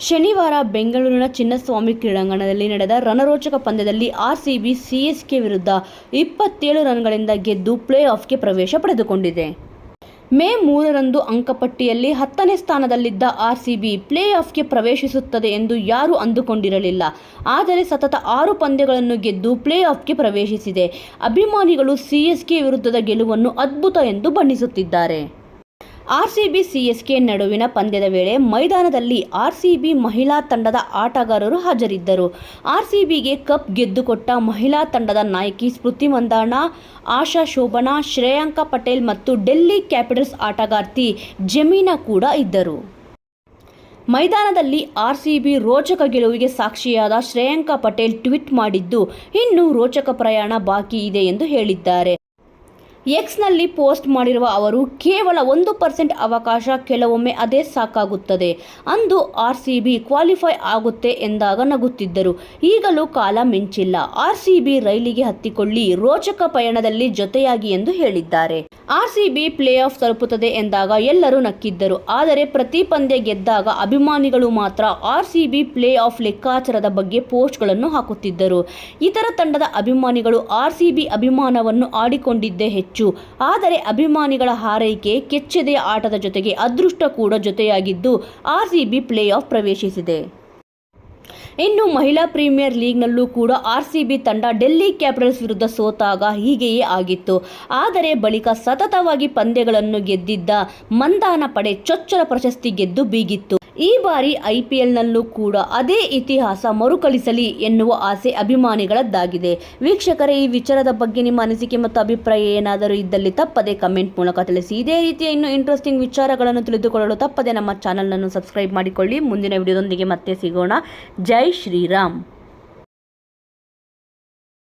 ಶನಿವಾರ ಬೆಂಗಳೂರಿನ ಚಿನ್ನಸ್ವಾಮಿ ಕ್ರೀಡಾಂಗಣದಲ್ಲಿ ನಡೆದ ರಣರೋಚಕ ಪಂದ್ಯದಲ್ಲಿ ಆರ್ಸಿಬಿ ಸಿಎಸ್ಕೆ ವಿರುದ್ಧ ಇಪ್ಪತ್ತೇಳು ರನ್ಗಳಿಂದ ಗೆದ್ದು ಪ್ಲೇ ಆಫ್ಗೆ ಪ್ರವೇಶ ಪಡೆದುಕೊಂಡಿದೆ. ಮೇ ಮೂರರಂದು ಅಂಕಪಟ್ಟಿಯಲ್ಲಿ ಹತ್ತನೇ ಸ್ಥಾನದಲ್ಲಿದ್ದ ಆರ್ಸಿಬಿ ಪ್ಲೇ ಆಫ್ಗೆ ಪ್ರವೇಶಿಸುತ್ತದೆ ಎಂದು ಯಾರೂ ಅಂದುಕೊಂಡಿರಲಿಲ್ಲ. ಆದರೆ ಸತತ ಆರು ಪಂದ್ಯಗಳನ್ನು ಗೆದ್ದು ಪ್ಲೇ ಆಫ್ಗೆ ಪ್ರವೇಶಿಸಿದೆ. ಅಭಿಮಾನಿಗಳು ಸಿಎಸ್ಕೆ ವಿರುದ್ಧದ ಗೆಲುವನ್ನು ಅದ್ಭುತ ಎಂದು ಬಣ್ಣಿಸುತ್ತಿದ್ದಾರೆ. ಆರ್ಸಿಬಿ ಸಿಎಸ್ಕೆ ನಡುವಿನ ಪಂದ್ಯದ ವೇಳೆ ಮೈದಾನದಲ್ಲಿ ಆರ್ಸಿಬಿ ಮಹಿಳಾ ತಂಡದ ಆಟಗಾರರು ಹಾಜರಿದ್ದರು. ಆರ್ಸಿಬಿಗೆ ಕಪ್ ಗೆದ್ದುಕೊಟ್ಟ ಮಹಿಳಾ ತಂಡದ ನಾಯಕಿ ಸ್ಮೃತಿ ಮಂದಾಣ, ಆಶಾ ಶೋಭನಾ, ಶ್ರೇಯಾಂಕ ಪಟೇಲ್ ಮತ್ತು ಡೆಲ್ಲಿ ಕ್ಯಾಪಿಟಲ್ಸ್ ಆಟಗಾರ್ತಿ ಜಮೀನಾ ಕೂಡ ಇದ್ದರು. ಮೈದಾನದಲ್ಲಿ ಆರ್ಸಿಬಿ ರೋಚಕ ಗೆಲುವಿಗೆ ಸಾಕ್ಷಿಯಾದ ಶ್ರೇಯಾಂಕ ಪಟೇಲ್ ಟ್ವೀಟ್ ಮಾಡಿದ್ದು, ಇನ್ನೂ ರೋಚಕ ಪ್ರಯಾಣ ಬಾಕಿ ಇದೆ ಎಂದು ಹೇಳಿದ್ದಾರೆ. ಎಕ್ಸ್ನಲ್ಲಿ ಪೋಸ್ಟ್ ಮಾಡಿರುವ ಅವರು ಕೇವಲ ಒಂದು ಪರ್ಸೆಂಟ್ ಅವಕಾಶ ಕೆಲವೊಮ್ಮೆ ಅದೇ ಸಾಕಾಗುತ್ತದೆ. ಅಂದು ಆರ್ ಸಿ ಬಿ ಕ್ವಾಲಿಫೈ ಆಗುತ್ತೆ ಎಂದಾಗ ನಗುತ್ತಿದ್ದರು. ಈಗಲೂ ಕಾಲ ಮಿಂಚಿಲ್ಲ. ಆರ್ ಸಿ ಬಿ ರೈಲಿಗೆ ಹತ್ತಿಕೊಳ್ಳಿ. ರೋಚಕ ಪಯಣದಲ್ಲಿ ಜೊತೆಯಾಗಿ ಎಂದು ಹೇಳಿದ್ದಾರೆ. R C B play off ತಲುಪುತ್ತದೆ ಎಂದಾಗ ಎಲ್ಲರೂ ನಕ್ಕಿದ್ದರು. ಆದರೆ ಪ್ರತಿ ಪಂದ್ಯ ಗೆದ್ದಾಗ ಅಭಿಮಾನಿಗಳು ಮಾತ್ರ R C B play off ಲೆಕ್ಕಾಚಾರದ ಬಗ್ಗೆ ಪೋಸ್ಟ್ಗಳನ್ನು ಹಾಕುತ್ತಿದ್ದರು. ಇತರ ತಂಡದ ಅಭಿಮಾನಿಗಳು ಆರ್ ಸಿ ಬಿ ಅಭಿಮಾನವನ್ನು ಆಡಿಕೊಂಡಿದ್ದೇ ಹೆಚ್ಚು. ಆದರೆ ಅಭಿಮಾನಿಗಳ ಹಾರೈಕೆ ಕೆಚ್ಚೆದೆಯ ಆಟದ ಜೊತೆಗೆ ಅದೃಷ್ಟ ಕೂಡ ಜೊತೆಯಾಗಿದ್ದು R C B play off ಪ್ರವೇಶಿಸಿದೆ. ಇನ್ನು ಮಹಿಳಾ ಪ್ರೀಮಿಯರ್ ಲೀಗ್ನಲ್ಲೂ ಕೂಡ ಆರ್ ತಂಡ ಡೆಲ್ಲಿ ಕ್ಯಾಪಿಟಲ್ಸ್ ವಿರುದ್ಧ ಸೋತಾಗ ಹೀಗೆಯೇ ಆಗಿತ್ತು. ಆದರೆ ಬಳಿಕ ಸತತವಾಗಿ ಪಂದ್ಯಗಳನ್ನು ಗೆದ್ದಿದ್ದ ಮಂದಾನ ಪಡೆ ಚೊಚ್ಚಲ ಪ್ರಶಸ್ತಿ ಗೆದ್ದು ಬೀಗಿತ್ತು. ಈ ಬಾರಿ ಐಪಿಎಲ್ನಲ್ಲೂ ಕೂಡ ಅದೇ ಇತಿಹಾಸ ಮರುಕಳಿಸಲಿ ಎನ್ನುವ ಆಸೆ ಅಭಿಮಾನಿಗಳದ್ದಾಗಿದೆ. ವೀಕ್ಷಕರೇ, ಈ ವಿಚಾರದ ಬಗ್ಗೆ ನಿಮ್ಮ ಅನಿಸಿಕೆ ಮತ್ತು ಅಭಿಪ್ರಾಯ ಏನಾದರೂ ಇದ್ದಲ್ಲಿ ತಪ್ಪದೆ ಕಮೆಂಟ್ ಮೂಲಕ ತಿಳಿಸಿ. ಇದೇ ರೀತಿಯ ಇನ್ನು ಇಂಟ್ರೆಸ್ಟಿಂಗ್ ವಿಚಾರಗಳನ್ನು ತಿಳಿದುಕೊಳ್ಳಲು ತಪ್ಪದೆ ನಮ್ಮ ಚಾನಲನ್ನು ಸಬ್ಸ್ಕ್ರೈಬ್ ಮಾಡಿಕೊಳ್ಳಿ. ಮುಂದಿನ ವಿಡಿಯೋದೊಂದಿಗೆ ಮತ್ತೆ ಸಿಗೋಣ. ಜೈ जय श्री राम